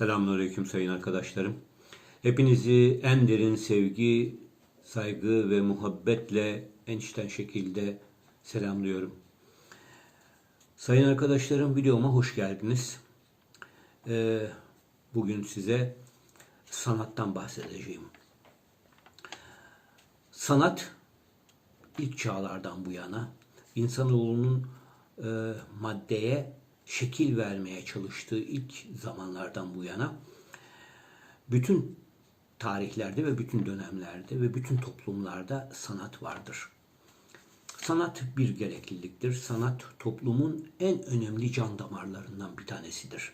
Selamünaleyküm sayın arkadaşlarım. Hepinizi en derin sevgi, saygı ve muhabbetle en içten şekilde selamlıyorum. Sayın arkadaşlarım videoma hoş geldiniz. Ee, bugün size sanattan bahsedeceğim. Sanat ilk çağlardan bu yana insanoğlunun e, maddeye şekil vermeye çalıştığı ilk zamanlardan bu yana bütün tarihlerde ve bütün dönemlerde ve bütün toplumlarda sanat vardır. Sanat bir gerekliliktir. Sanat toplumun en önemli can damarlarından bir tanesidir.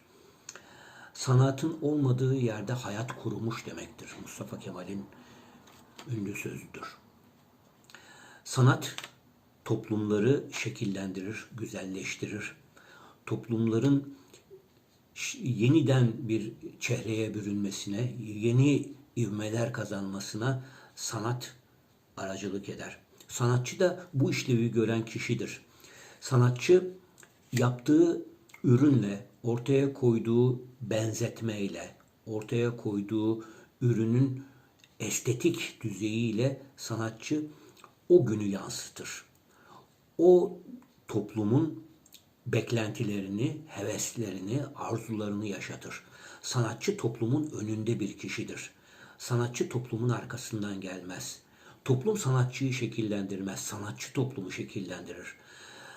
Sanatın olmadığı yerde hayat kurumuş demektir. Mustafa Kemal'in ünlü sözüdür. Sanat toplumları şekillendirir, güzelleştirir. Toplumların yeniden bir çehreye bürünmesine, yeni ivmeler kazanmasına sanat aracılık eder. Sanatçı da bu işlevi gören kişidir. Sanatçı yaptığı ürünle, ortaya koyduğu benzetmeyle, ortaya koyduğu ürünün estetik düzeyiyle sanatçı o günü yansıtır. O toplumun beklentilerini, heveslerini, arzularını yaşatır. Sanatçı toplumun önünde bir kişidir. Sanatçı toplumun arkasından gelmez. Toplum sanatçıyı şekillendirmez, sanatçı toplumu şekillendirir.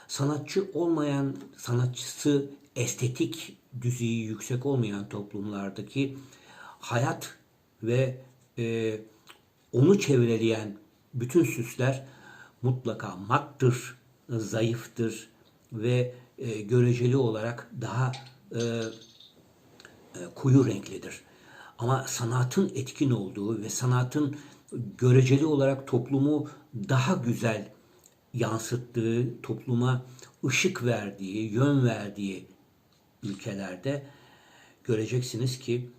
Sanatçı olmayan, sanatçısı estetik düzeyi yüksek olmayan toplumlardaki hayat ve e, onu çevreleyen bütün süsler mutlaka mattır, zayıftır ve e, göreceli olarak daha e, e, koyu renklidir. Ama sanatın etkin olduğu ve sanatın göreceli olarak toplumu daha güzel yansıttığı, topluma ışık verdiği, yön verdiği ülkelerde göreceksiniz ki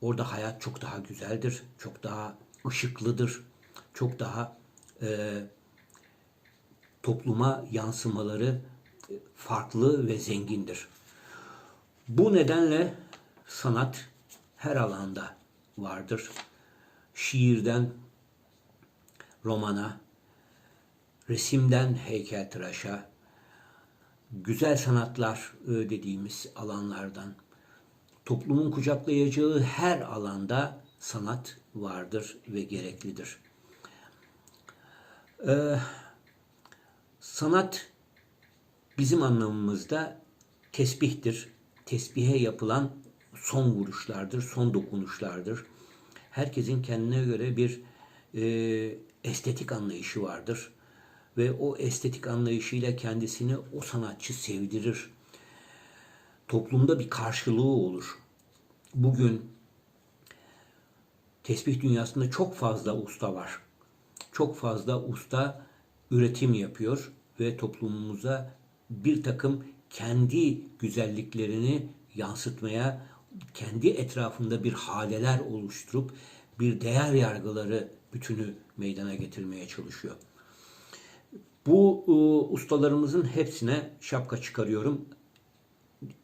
orada hayat çok daha güzeldir, çok daha ışıklıdır, çok daha e, topluma yansımaları farklı ve zengindir. Bu nedenle sanat her alanda vardır. Şiirden romana, resimden heykeltıraşa, güzel sanatlar e, dediğimiz alanlardan toplumun kucaklayacağı her alanda sanat vardır ve gereklidir. Ee, sanat bizim anlamımızda tesbihtir. Tesbihe yapılan son vuruşlardır, son dokunuşlardır. Herkesin kendine göre bir e, estetik anlayışı vardır. Ve o estetik anlayışıyla kendisini o sanatçı sevdirir. Toplumda bir karşılığı olur. Bugün tesbih dünyasında çok fazla usta var. Çok fazla usta üretim yapıyor ve toplumumuza bir takım kendi güzelliklerini yansıtmaya, kendi etrafında bir haleler oluşturup bir değer yargıları bütünü meydana getirmeye çalışıyor. Bu e, ustalarımızın hepsine şapka çıkarıyorum.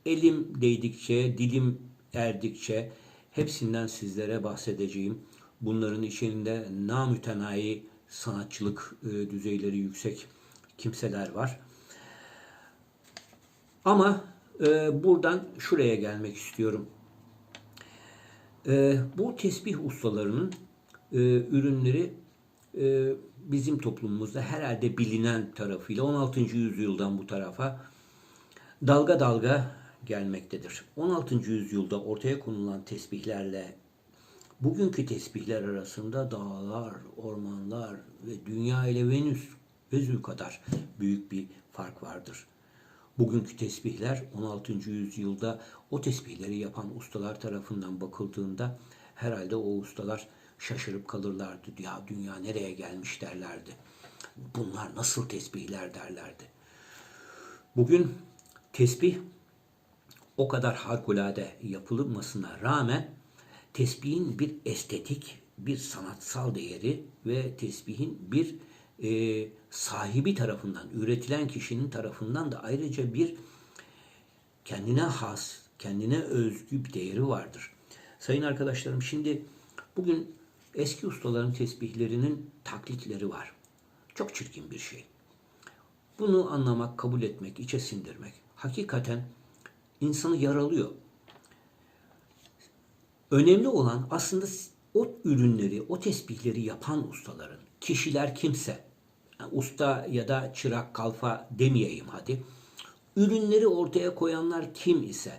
Elim değdikçe, dilim erdikçe hepsinden sizlere bahsedeceğim. Bunların içinde namütenayi sanatçılık e, düzeyleri yüksek kimseler var. Ama e, buradan şuraya gelmek istiyorum. E, bu tesbih ustalarının e, ürünleri e, bizim toplumumuzda herhalde bilinen tarafıyla 16. yüzyıldan bu tarafa dalga dalga gelmektedir. 16. yüzyılda ortaya konulan tesbihlerle bugünkü tesbihler arasında dağlar, ormanlar ve dünya ile Venüs, Vezül kadar büyük bir fark vardır. Bugünkü tesbihler 16. yüzyılda o tesbihleri yapan ustalar tarafından bakıldığında herhalde o ustalar şaşırıp kalırlardı. Ya dünya nereye gelmiş derlerdi. Bunlar nasıl tesbihler derlerdi. Bugün tesbih o kadar harikulade yapılmasına rağmen tesbihin bir estetik, bir sanatsal değeri ve tesbihin bir e, sahibi tarafından, üretilen kişinin tarafından da ayrıca bir kendine has, kendine özgü bir değeri vardır. Sayın arkadaşlarım şimdi bugün eski ustaların tesbihlerinin taklitleri var. Çok çirkin bir şey. Bunu anlamak, kabul etmek, içe sindirmek hakikaten insanı yaralıyor. Önemli olan aslında o ürünleri, o tesbihleri yapan ustaların, kişiler kimse, usta ya da çırak, kalfa demeyeyim hadi. Ürünleri ortaya koyanlar kim ise,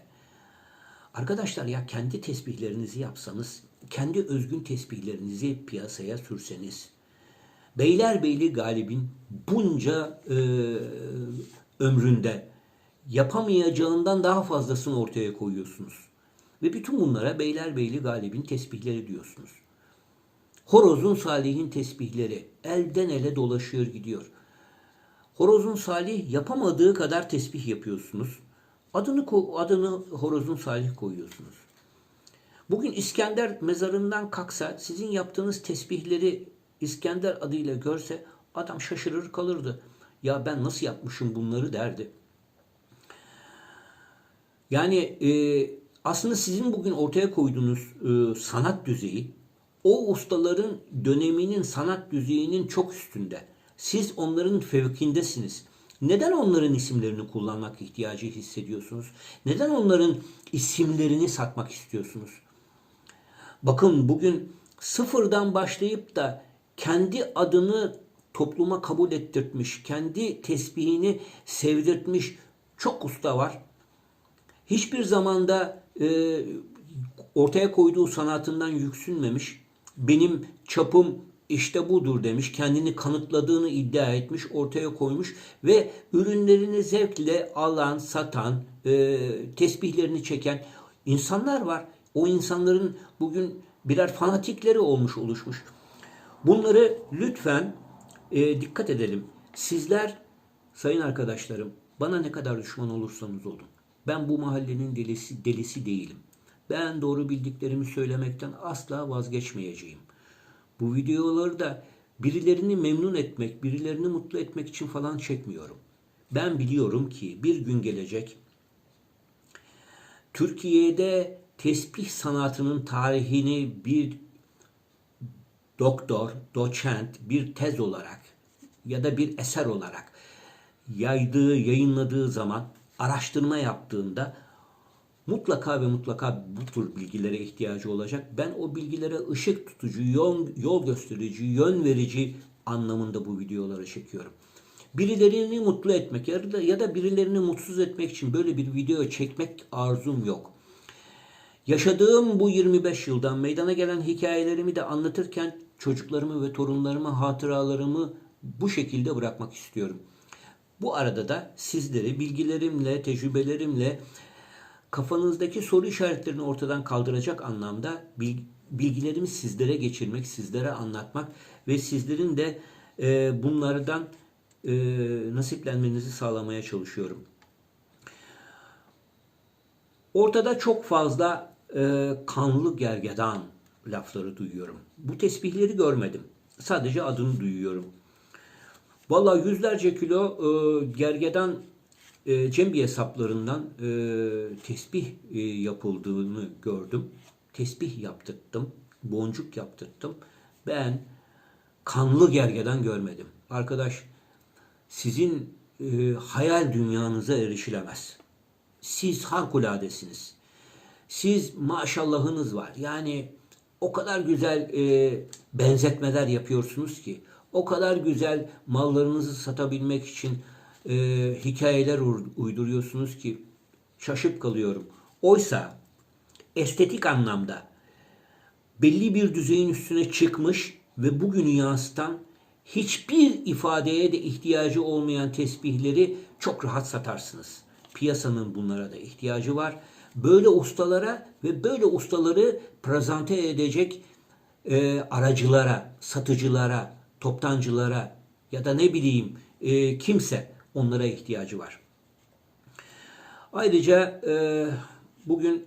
arkadaşlar ya kendi tesbihlerinizi yapsanız, kendi özgün tesbihlerinizi piyasaya sürseniz, Beylerbeyli Galip'in bunca e, ömründe yapamayacağından daha fazlasını ortaya koyuyorsunuz. Ve bütün bunlara Beylerbeyli Galip'in tesbihleri diyorsunuz. Horozun Salih'in tesbihleri elden ele dolaşıyor gidiyor. Horozun Salih yapamadığı kadar tesbih yapıyorsunuz. Adını adını Horozun Salih koyuyorsunuz. Bugün İskender mezarından kalksa sizin yaptığınız tesbihleri İskender adıyla görse adam şaşırır kalırdı. Ya ben nasıl yapmışım bunları derdi. Yani e, aslında sizin bugün ortaya koyduğunuz e, sanat düzeyi o ustaların döneminin sanat düzeyinin çok üstünde. Siz onların fevkindesiniz. Neden onların isimlerini kullanmak ihtiyacı hissediyorsunuz? Neden onların isimlerini satmak istiyorsunuz? Bakın bugün sıfırdan başlayıp da kendi adını topluma kabul ettirtmiş, kendi tesbihini sevdirtmiş çok usta var. Hiçbir zamanda e, ortaya koyduğu sanatından yüksünmemiş. Benim çapım işte budur demiş. Kendini kanıtladığını iddia etmiş, ortaya koymuş ve ürünlerini zevkle alan, satan, e, tesbihlerini çeken insanlar var. O insanların bugün birer fanatikleri olmuş, oluşmuş. Bunları lütfen e, dikkat edelim. Sizler sayın arkadaşlarım bana ne kadar düşman olursanız olun. Ben bu mahallenin delisi, delisi değilim. Ben doğru bildiklerimi söylemekten asla vazgeçmeyeceğim. Bu videoları da birilerini memnun etmek, birilerini mutlu etmek için falan çekmiyorum. Ben biliyorum ki bir gün gelecek Türkiye'de tesbih sanatının tarihini bir doktor, doçent bir tez olarak ya da bir eser olarak yaydığı, yayınladığı zaman araştırma yaptığında mutlaka ve mutlaka bu tür bilgilere ihtiyacı olacak. Ben o bilgilere ışık tutucu, yol, yol gösterici, yön verici anlamında bu videoları çekiyorum. Birilerini mutlu etmek ya da, ya da birilerini mutsuz etmek için böyle bir video çekmek arzum yok. Yaşadığım bu 25 yıldan meydana gelen hikayelerimi de anlatırken çocuklarımı ve torunlarıma hatıralarımı bu şekilde bırakmak istiyorum. Bu arada da sizleri bilgilerimle, tecrübelerimle kafanızdaki soru işaretlerini ortadan kaldıracak anlamda bilgilerimi sizlere geçirmek, sizlere anlatmak ve sizlerin de e, bunlardan e, nasiplenmenizi sağlamaya çalışıyorum. Ortada çok fazla e, kanlı gergedan lafları duyuyorum. Bu tesbihleri görmedim. Sadece adını duyuyorum. Valla yüzlerce kilo e, gergedan e, cembiye saplarından e, tesbih e, yapıldığını gördüm. Tesbih yaptırttım. Boncuk yaptırttım. Ben kanlı gergedan görmedim. Arkadaş sizin e, hayal dünyanıza erişilemez. Siz harikuladesiniz. Siz maşallahınız var. Yani o kadar güzel e, benzetmeler yapıyorsunuz ki, o kadar güzel mallarınızı satabilmek için e, hikayeler uyduruyorsunuz ki şaşıp kalıyorum. Oysa estetik anlamda belli bir düzeyin üstüne çıkmış ve bugünü yansıtan hiçbir ifadeye de ihtiyacı olmayan tesbihleri çok rahat satarsınız. Piyasanın bunlara da ihtiyacı var. Böyle ustalara ve böyle ustaları prezente edecek e, aracılara, satıcılara, toptancılara ya da ne bileyim e, kimse onlara ihtiyacı var. Ayrıca e, bugün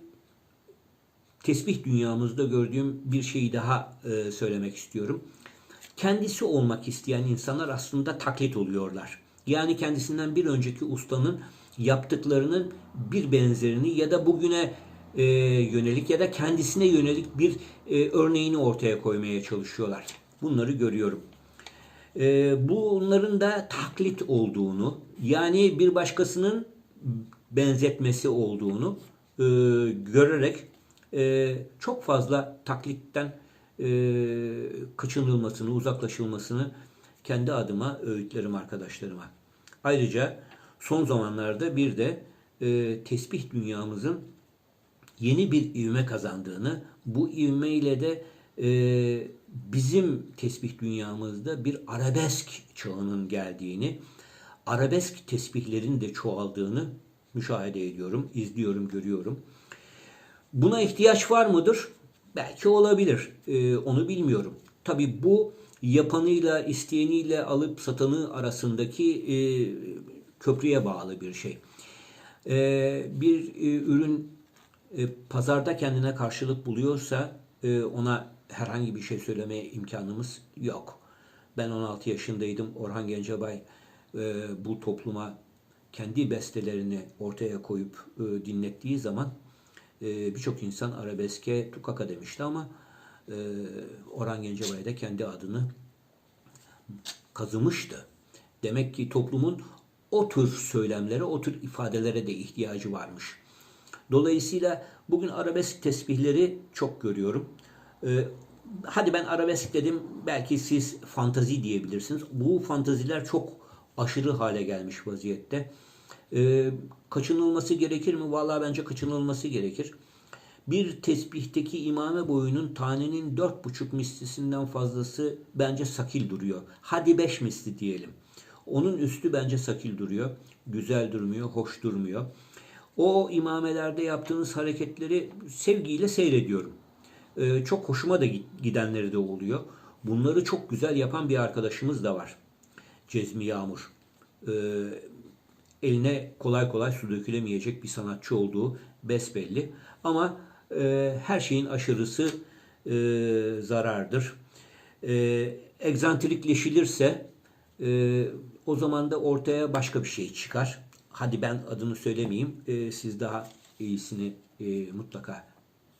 tesbih dünyamızda gördüğüm bir şeyi daha e, söylemek istiyorum. Kendisi olmak isteyen insanlar aslında taklit oluyorlar. Yani kendisinden bir önceki ustanın yaptıklarının bir benzerini ya da bugüne e, yönelik ya da kendisine yönelik bir e, örneğini ortaya koymaya çalışıyorlar. Bunları görüyorum. E, bunların da taklit olduğunu, yani bir başkasının benzetmesi olduğunu e, görerek e, çok fazla taklitten e, kaçınılmasını, uzaklaşılmasını kendi adıma öğütlerim arkadaşlarıma. Ayrıca son zamanlarda bir de e, tesbih dünyamızın yeni bir ivme kazandığını, bu ivme de e, bizim tesbih dünyamızda bir arabesk çağının geldiğini, arabesk tesbihlerin de çoğaldığını müşahede ediyorum, izliyorum, görüyorum. Buna ihtiyaç var mıdır? Belki olabilir. Ee, onu bilmiyorum. Tabii bu yapanıyla, isteyeniyle alıp satanı arasındaki e, köprüye bağlı bir şey. Ee, bir e, ürün e, pazarda kendine karşılık buluyorsa e, ona herhangi bir şey söylemeye imkanımız yok. Ben 16 yaşındaydım. Orhan Gencebay e, bu topluma kendi bestelerini ortaya koyup e, dinlettiği zaman e, birçok insan arabeske tukaka demişti ama e, Orhan Gencebay da kendi adını kazımıştı. Demek ki toplumun o tür söylemlere, o tür ifadelere de ihtiyacı varmış. Dolayısıyla bugün arabesk tesbihleri çok görüyorum. Ee, hadi ben arabesk dedim, belki siz fantazi diyebilirsiniz. Bu fantaziler çok aşırı hale gelmiş vaziyette. Ee, kaçınılması gerekir mi? Vallahi bence kaçınılması gerekir. Bir tesbihteki imame boyunun tanenin dört buçuk mislisinden fazlası bence sakil duruyor. Hadi beş misli diyelim. Onun üstü bence sakil duruyor. Güzel durmuyor, hoş durmuyor. O imamelerde yaptığınız hareketleri sevgiyle seyrediyorum. Ee, çok hoşuma da gidenleri de oluyor. Bunları çok güzel yapan bir arkadaşımız da var. Cezmi Yağmur. Ee, eline kolay kolay su dökülemeyecek bir sanatçı olduğu besbelli. Ama e, her şeyin aşırısı e, zarardır. E, egzantrikleşilirse e, o zaman da ortaya başka bir şey çıkar. Hadi ben adını söylemeyeyim. Siz daha iyisini mutlaka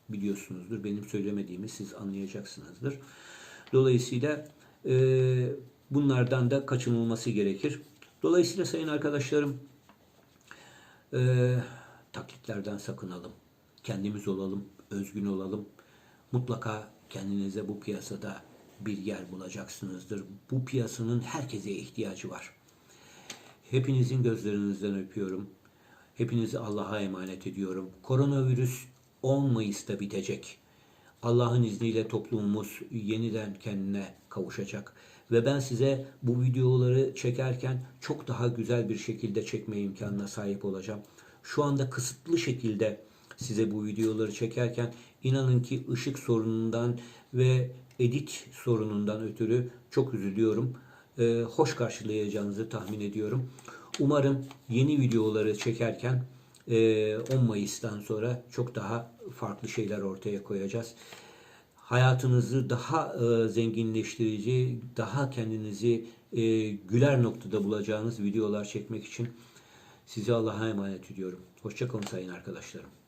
biliyorsunuzdur. Benim söylemediğimi siz anlayacaksınızdır. Dolayısıyla e, bunlardan da kaçınılması gerekir. Dolayısıyla sayın arkadaşlarım e, taklitlerden sakınalım. Kendimiz olalım, özgün olalım. Mutlaka kendinize bu piyasada bir yer bulacaksınızdır. Bu piyasanın herkese ihtiyacı var. Hepinizin gözlerinizden öpüyorum. Hepinizi Allah'a emanet ediyorum. Koronavirüs 10 Mayıs'ta bitecek. Allah'ın izniyle toplumumuz yeniden kendine kavuşacak. Ve ben size bu videoları çekerken çok daha güzel bir şekilde çekme imkanına sahip olacağım. Şu anda kısıtlı şekilde size bu videoları çekerken inanın ki ışık sorunundan ve edit sorunundan ötürü çok üzülüyorum. Ee, hoş karşılayacağınızı tahmin ediyorum. Umarım yeni videoları çekerken 10 e, Mayıs'tan sonra çok daha farklı şeyler ortaya koyacağız. Hayatınızı daha e, zenginleştirici, daha kendinizi e, güler noktada bulacağınız videolar çekmek için sizi Allah'a emanet ediyorum. Hoşçakalın sayın arkadaşlarım.